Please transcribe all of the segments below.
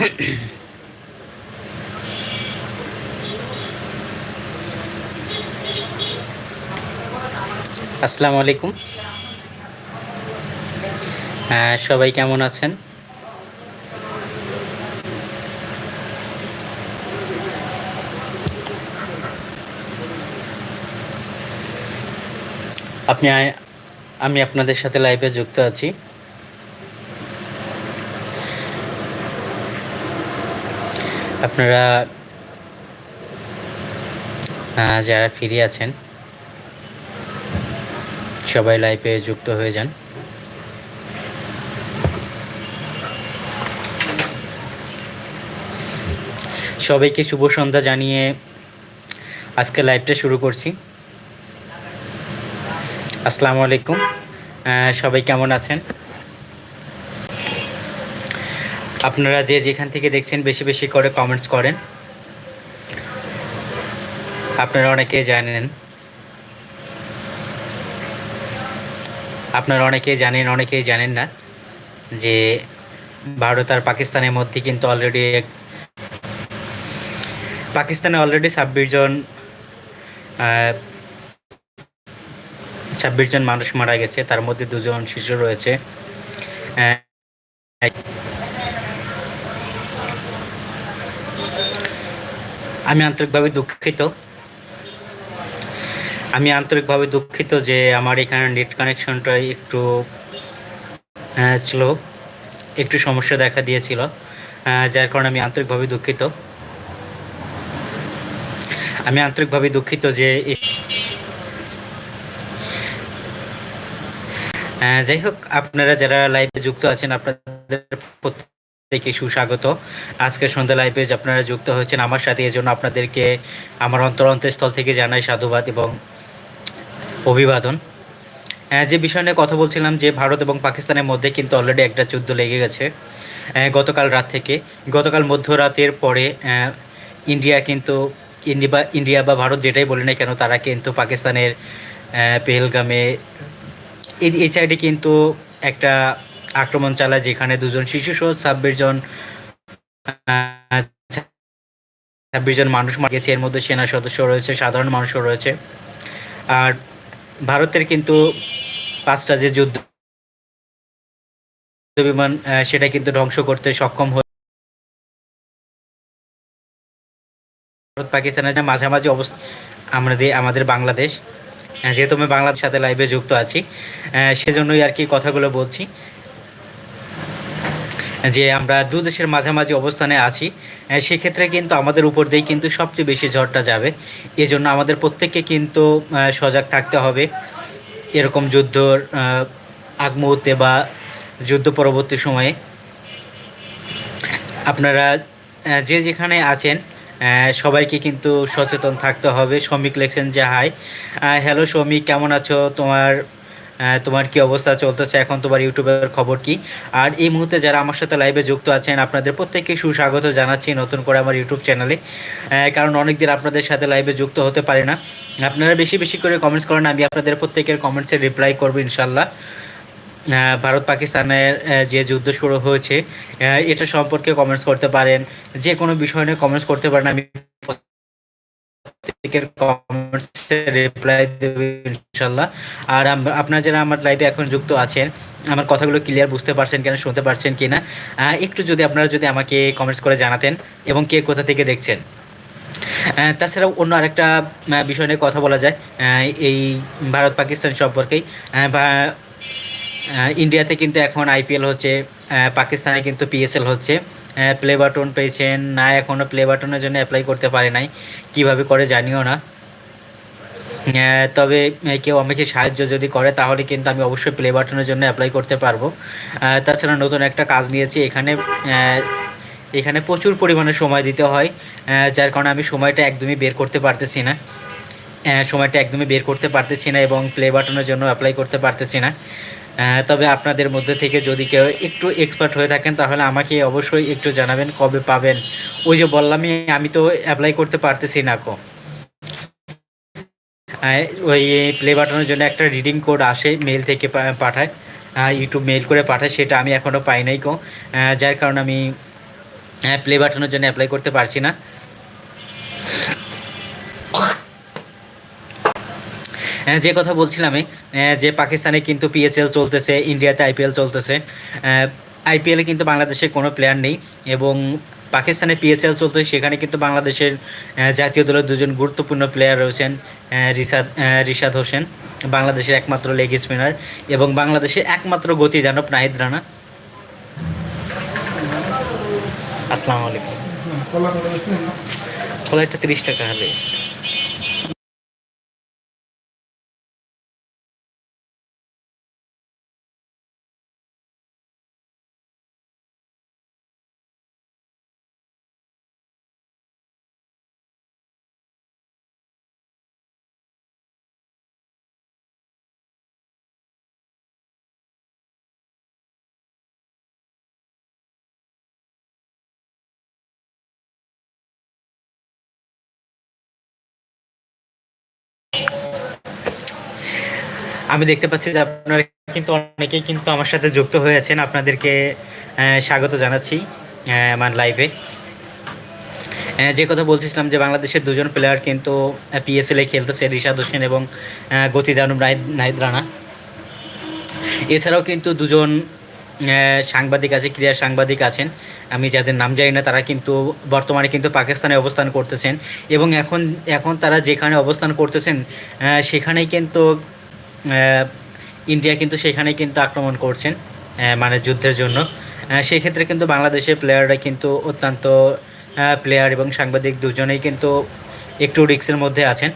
আসসালামু আলাইকুম। হ্যাঁ সবাই কেমন আছেন? আপনি আমি আপনাদের সাথে লাইভে যুক্ত আছি। আপনারা যারা ফিরে আছেন, সবাই লাইফে যুক্ত হয়ে যান। সবাইকে শুভ সন্ধ্যা জানিয়ে আজকে লাইভটা শুরু করছি। আসসালামু আলাইকুম। সবাই কেমন আছেন? আপনারা যে যেখান থেকে দেখছেন, বেশি বেশি করে কমেন্টস করেন। আপনারা অনেকে জানেন। আপনারা অনেকেই জানেন অনেকেই জানেন না যে ভারত আর পাকিস্তানের মধ্যে কিন্তু অলরেডি পাকিস্তানে অলরেডি ছাব্বিশ জন ছাব্বিশ জন মানুষ মারা গেছে। তার মধ্যে দুজন শিশু রয়েছে। আমি আন্তরিকভাবে দুঃখিত। আমি আন্তরিকভাবে দুঃখিত যে আমার এখানে নেট কানেকশনটা একটু স্লো একটু সমস্যা দেখা দিয়েছিল যার কারণে আমি আন্তরিকভাবে দুঃখিত। আমি আন্তরিকভাবে দুঃখিত যে যাই হোক, আপনারা যারা লাইভে যুক্ত আছেন, আপনাদের প্রত্যেকে সুস্বাগত। আজকের সন্ধ্যা লাইভে আপনারা যুক্ত হয়েছেন আমার সাথে, এজন্য আপনাদেরকে আমার অন্তর অন্তঃস্থল থেকে জানাই সাধুবাদ এবং অভিবাদন। হ্যাঁ যে বিষয় নিয়ে কথা বলছিলাম যে ভারত এবং পাকিস্তানের মধ্যে কিন্তু অলরেডি একটা যুদ্ধ লেগে গেছে। গতকাল রাত থেকে। গতকাল মধ্যরাতের পরে ইন্ডিয়া কিন্তু ইন্ডিয়া বা ইন্ডিয়া বা ভারত যেটাই বলে না কেন, তারা কিন্তু পাকিস্তানের পেহেলগামে, এই এই সাইডে কিন্তু একটা আক্রমণ চালায়, যেখানে দুজন শিশু সহ ছাব্বিশ জন ছাব্বিশ জন মানুষ মারা গেছে। এর মধ্যে সেনা সদস্য রয়েছে, সাধারণ মানুষও রয়েছে। আর ভারতের কিন্তু পাঁচটা যে যুদ্ধ বিমান সেটা কিন্তু ধ্বংস করতে সক্ষম হয়ে ভারত পাকিস্তানের যে মাঝামাঝি অবস্থা আমাদের আমাদের বাংলাদেশ। যেহেতু আমি বাংলাদেশের সাথে লাইভে যুক্ত আছি সেজন্যই আর কি কথাগুলো বলছি। যে আমরা দু দেশের মাঝামাঝি অবস্থানে আছি সেক্ষেত্রে কিন্তু আমাদের উপর দিয়েই কিন্তু সবচেয়ে বেশি ঝড়টা যাবে। এজন্য আমাদের প্রত্যেককে কিন্তু সজাগ থাকতে হবে। এরকম যুদ্ধর আগ মুহূর্তে বা যুদ্ধ পরবর্তী সময়ে। আপনারা যে যেখানে আছেন সবাইকে কিন্তু সচেতন থাকতে হবে। শ্রমিক লেখছেন যে, হাই হ্যালো শ্রমিক, কেমন আছো? তোমার তোমার কি অবস্থা চলতেছে এখন? তোমার ইউটিউবের খবর কি? আর এই মুহূর্তে যারা আমার সাথে লাইভে যুক্ত আছেন, আপনাদের প্রত্যেককে সুস্বাগত জানাচ্ছি নতুন করে আমার ইউটিউব চ্যানেলে কারণ অনেক দিন আপনাদের সাথে লাইভে যুক্ত হতে পারে না। আপনারা বেশি বেশি করে কমেন্টস করেন, আমি আপনাদের প্রত্যেকের কমেন্টসে রিপ্লাই করব ইনশাল্লাহ ভারত পাকিস্তানের যে যুদ্ধ শুরু হয়েছে এটা সম্পর্কে কমেন্টস করতে পারেন, যে কোনো বিষয় নিয়ে কমেন্টস করতে পারেন, আমি প্রত্যেকের কমেন্টসে রিপ্লাই দেবো ইনশাল্লাহ। আর আপনারা যারা আমার লাইভে এখন যুক্ত আছেন, আমার কথাগুলো ক্লিয়ার বুঝতে পারছেন কিনা, শুনতে পারছেন কিনা একটু যদি আপনারা যদি আমাকে কমেন্টস করে জানাতেন এবং কে কোথা থেকে দেখছেন। তাছাড়াও অন্য আরেকটা বিষয় নিয়ে কথা বলা যায়। এই ভারত পাকিস্তান সম্পর্কেই ইন্ডিয়াতে কিন্তু এখন আইপিএল হচ্ছে পাকিস্তানে কিন্তু পিএসএল হচ্ছে। প্লে বাটন পেয়েছেন। না এখনও প্লে বাটনের জন্য অ্যাপ্লাই করতে পারে নাই। কীভাবে করে জানিও না। আহ, তবে কেউ আমাকে সাহায্য যদি করে তাহলে কিন্তু আমি অবশ্যই প্লে বাটনের জন্য অ্যাপ্লাই করতে পারব। তাছাড়া নতুন একটা কাজ নিয়েছি। এখানে এখানে প্রচুর পরিমাণে সময় দিতে হয়। যার কারণে আমি সময়টা একদমই বের করতে পারতেছি না। সময়টা একদমই বের করতে পারতেছি না এবং প্লে বাটনের জন্য অ্যাপ্লাই করতে পারতেছি না। তবে আপনাদের মধ্যে থেকে যদি কেউ একটু এক্সপার্ট হয়ে থাকেন, তাহলে আমাকে অবশ্যই একটু জানাবেন কবে পাবেন। ওই যে বললামই, আমি তো অ্যাপ্লাই করতে পারতেছি না কো। ওই প্লে বাটনের জন্য একটা রিডিং কোড আসে মেল থেকে পাঠায়। ইউটিউব মেল করে পাঠায়, সেটা আমি এখনও পাই নাই কো। যার কারণে আমি প্লে বাটনের জন্য অ্যাপ্লাই করতে পারছি না। যে কথা বলছিলাম যে পাকিস্তানে কিন্তু পিএসএল চলতেছে ইন্ডিয়াতে আইপিএল চলতেছে আইপিএলে কিন্তু বাংলাদেশে কোনো প্লেয়ার নেই এবং পাকিস্তানে পিএসএল চলতেছে সেখানে কিন্তু বাংলাদেশের জাতীয় দলের দুজন গুরুত্বপূর্ণ প্লেয়ার রয়েছেন আহ, রিশাদ রিশাদ হোসেন বাংলাদেশের একমাত্র লেগ স্পিনার এবং বাংলাদেশের একমাত্র গতি দানব নাহিদ রানা। আসসালামু আলাইকুম। ফ্লাইটটা তিরিশ টাকা হলে। আমি দেখতে পাচ্ছি যে আপনারা কিন্তু অনেকেই কিন্তু আমার সাথে যুক্ত হয়েছেন আপনাদেরকে স্বাগত জানাচ্ছি আমার লাইভে যে কথা বলছিলাম যে বাংলাদেশের দুজন প্লেয়ার কিন্তু পিএসএলে খেলতেছে রিশাদ হোসেন এবং আহ, গতি দানুম নাহিদ রানা। এছাড়াও কিন্তু দুজন সাংবাদিক আছে ক্রীড়া সাংবাদিক আছেন। আমি যাদের নাম জানি না তারা কিন্তু বর্তমানে কিন্তু পাকিস্তানে অবস্থান করতেছেন। এবং এখন এখন তারা যেখানে অবস্থান করতেছেন সেখানেই কিন্তু ইন্ডিয়া কিন্তু সেখানেই কিন্তু আক্রমণ করছেন মানে যুদ্ধের জন্য। আহ, সেই ক্ষেত্রে কিন্তু বাংলাদেশের প্লেয়াররা কিন্তু অত্যন্ত প্লেয়ার এবং সাংবাদিক দুজনেই কিন্তু একটু রিক্সের মধ্যে আছেন।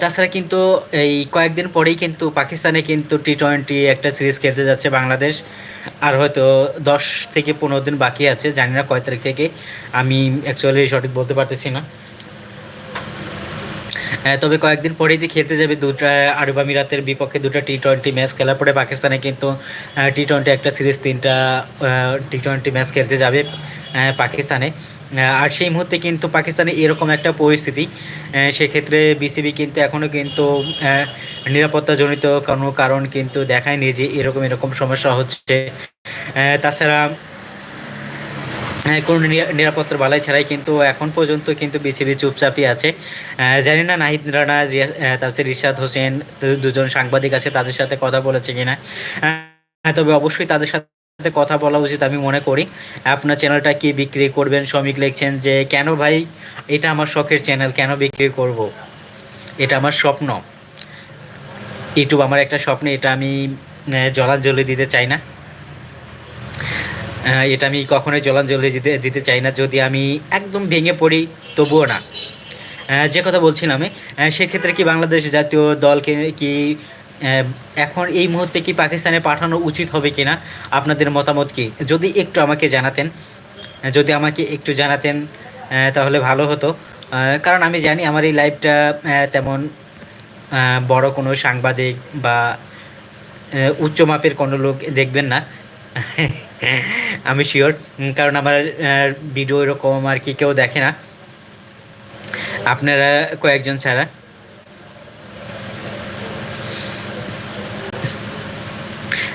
তাছাড়া কিন্তু এই কয়েকদিন পরেই কিন্তু পাকিস্তানে কিন্তু টি টোয়েন্টি একটা সিরিজ খেলতে যাচ্ছে বাংলাদেশ। আর হয়তো দশ থেকে পনেরো দিন বাকি আছে জানি না কয় তারিখ থেকে। আমি অ্যাকচুয়ালি সঠিক বলতে পারতেছি না। তবে কয়েকদিন পরেই যে খেলতে যাবে দুটা আরব আমিরাতের বিপক্ষে দুটো টি টোয়েন্টি ম্যাচ খেলার পরে পাকিস্তানে কিন্তু টি টোয়েন্টি একটা সিরিজ তিনটা টি টোয়েন্টি ম্যাচ খেলতে যাবে পাকিস্তানে। আর সেই মুহূর্তে কিন্তু পাকিস্তানে এরকম একটা পরিস্থিতি সেক্ষেত্রে বিসিবি কিন্তু এখনও কিন্তু নিরাপত্তাজনিত কোনো কারণ কিন্তু দেখায়নি যে এরকম এরকম সমস্যা হচ্ছে। তাছাড়া হ্যাঁ, কোনো নিরা- নিরাপত্তার বালাই ছাড়াই কিন্তু এখন পর্যন্ত কিন্তু বিসিবি চুপচাপই আছে। জানি না নাহিদ রানা তারপরে রিশাদ হোসেন দুজন সাংবাদিক আছে তাদের সাথে কথা বলেছে কিনা। হ্যাঁ, তবে অবশ্যই তাদের সাথে কথা বলা উচিত আমি মনে করি। আপনার চ্যানেলটা কি বিক্রি করবেন শ্রমিক লিখছেন যে কেন ভাই এটা আমার শখের চ্যানেল কেন বিক্রি করব? এটা আমার স্বপ্ন। ইউটিউব আমার একটা স্বপ্ন এটা আমি জলাঞ্জলি দিতে চাই না। এটা আমি কখনোই জলাঞ্জলি দিতে দিতে চাই না। যদি আমি একদম ভেঙে পড়ি, তবুও না। যে কথা বলছিলাম সেক্ষেত্রে কি বাংলাদেশ জাতীয় দলকে কি এখন এই মুহূর্তে কি পাকিস্তানে পাঠানো উচিত হবে কি না আপনাদের মতামত কি? যদি একটু আমাকে জানাতেন যদি আমাকে একটু জানাতেন তাহলে ভালো হতো। কারণ আমি জানি আমার এই লাইভটা তেমন বড় কোনো সাংবাদিক বা উচ্চ মাপের কোনো লোক দেখবেন না। আমি শিওর কারণ আমার ভিডিও এরকম আর কি কেউ দেখে না। আপনারা কয়েকজন ছাড়া।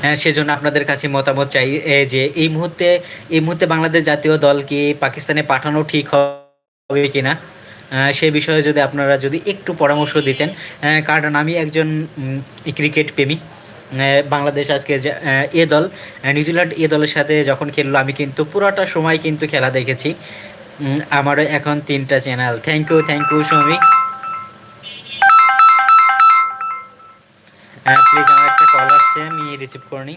হ্যাঁ সেজন্য আপনাদের কাছে মতামত চাই যে এই মুহূর্তে এই মুহূর্তে বাংলাদেশ জাতীয় দল কি পাকিস্তানে পাঠানো ঠিক হবে কিনা? সে বিষয়ে যদি আপনারা যদি একটু পরামর্শ দিতেন। আহ, কারণ আমি একজন ক্রিকেট প্রেমী। বাংলাদেশ আজকে এ দল নিউজিল্যান্ড এ দলের সাথে যখন খেললো, আমি কিন্তু পুরোটা সময় কিন্তু খেলা দেখেছি। আমারও এখন তিনটা channel. Thank you thank you Soumik please আমার একটা কল আসছে, আমি রিসিভ করে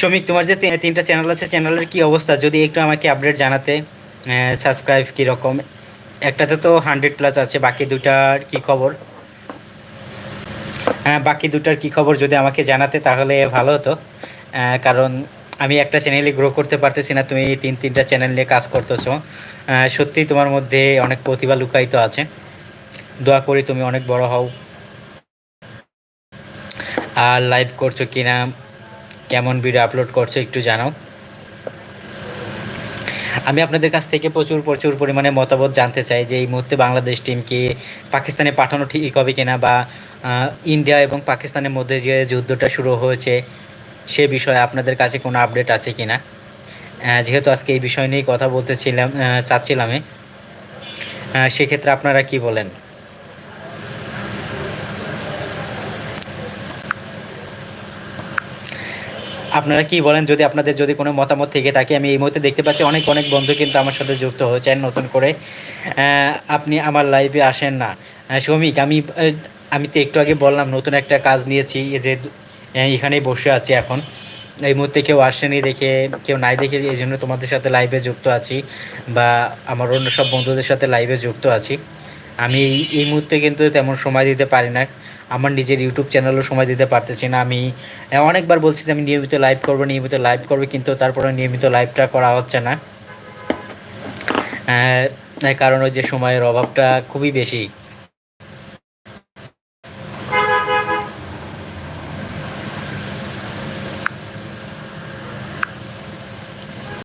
শ্রমিক তোমার যে তিনটা চ্যানেল আছে চ্যানেলের কি অবস্থা? যদি একটু আমাকে আপডেট জানাতে সাবস্ক্রাইব কীরকম? একটাতে তো হান্ড্রেড প্লাস আছে বাকি দুটার কি খবর? হ্যাঁ বাকি দুটার কি খবর যদি আমাকে জানাতে তাহলে ভালো হতো। কারণ আমি একটা চ্যানেলে গ্রো করতে পারতেছি না তুমি তিন তিনটা চ্যানেল নিয়ে কাজ করতেছো। আহ, সত্যিই তোমার মধ্যে অনেক প্রতিভা লুকায়িত আছে। দোয়া করি তুমি অনেক বড় হও। আর লাইভ করছ কি না কেমন ভিডিও আপলোড করছ একটু জানাও। আমি আপনাদের কাছ থেকে প্রচুর প্রচুর পরিমাণে মতামত জানতে চাই যে এই মুহূর্তে বাংলাদেশ টিমকে পাকিস্তানে পাঠানো ঠিক হবে কিনা বা ইন্ডিয়া এবং পাকিস্তানের মধ্যে যে যুদ্ধটা শুরু হয়েছে সে বিষয়ে আপনাদের কাছে কোনো আপডেট আছে কি না যেহেতু আজকে এই বিষয় নিয়ে কথা বলতেছিলাম চাচ্ছিলাম সেক্ষেত্রে আপনারা কি বলেন? আপনারা কি বলেন? যদি আপনাদের যদি কোনো মতামত থেকে থাকে, আমি এই মুহূর্তে দেখতে পাচ্ছি অনেক অনেক বন্ধু কিন্তু আমার সাথে যুক্ত হয়েছেন নতুন করে। আপনি আমার লাইভে আসেন না। শ্রমিক, আমি আমি তো একটু আগে বললাম, নতুন একটা কাজ নিয়েছি যে এখানেই বসে আছি এখন। এই মুহূর্তে কেউ আসেনি দেখে, কেউ নাই দেখে, এই জন্য তোমাদের সাথে লাইভে যুক্ত আছি বা আমার অন্য সব বন্ধুদের সাথে লাইভে যুক্ত আছি। আমি এই মুহূর্তে কিন্তু তেমন সময় দিতে পারি না। আমার নিজের ইউটিউব চ্যানেলও সময় দিতে পারতেছি না। আমি অনেকবার বলছি যে আমি নিয়মিত লাইভ করব, নিয়মিত লাইভ করব, কিন্তু তারপরে নিয়মিত লাইভটা করা হচ্ছে না। কারণ ওই যে সময়ের অভাবটা খুবই বেশি।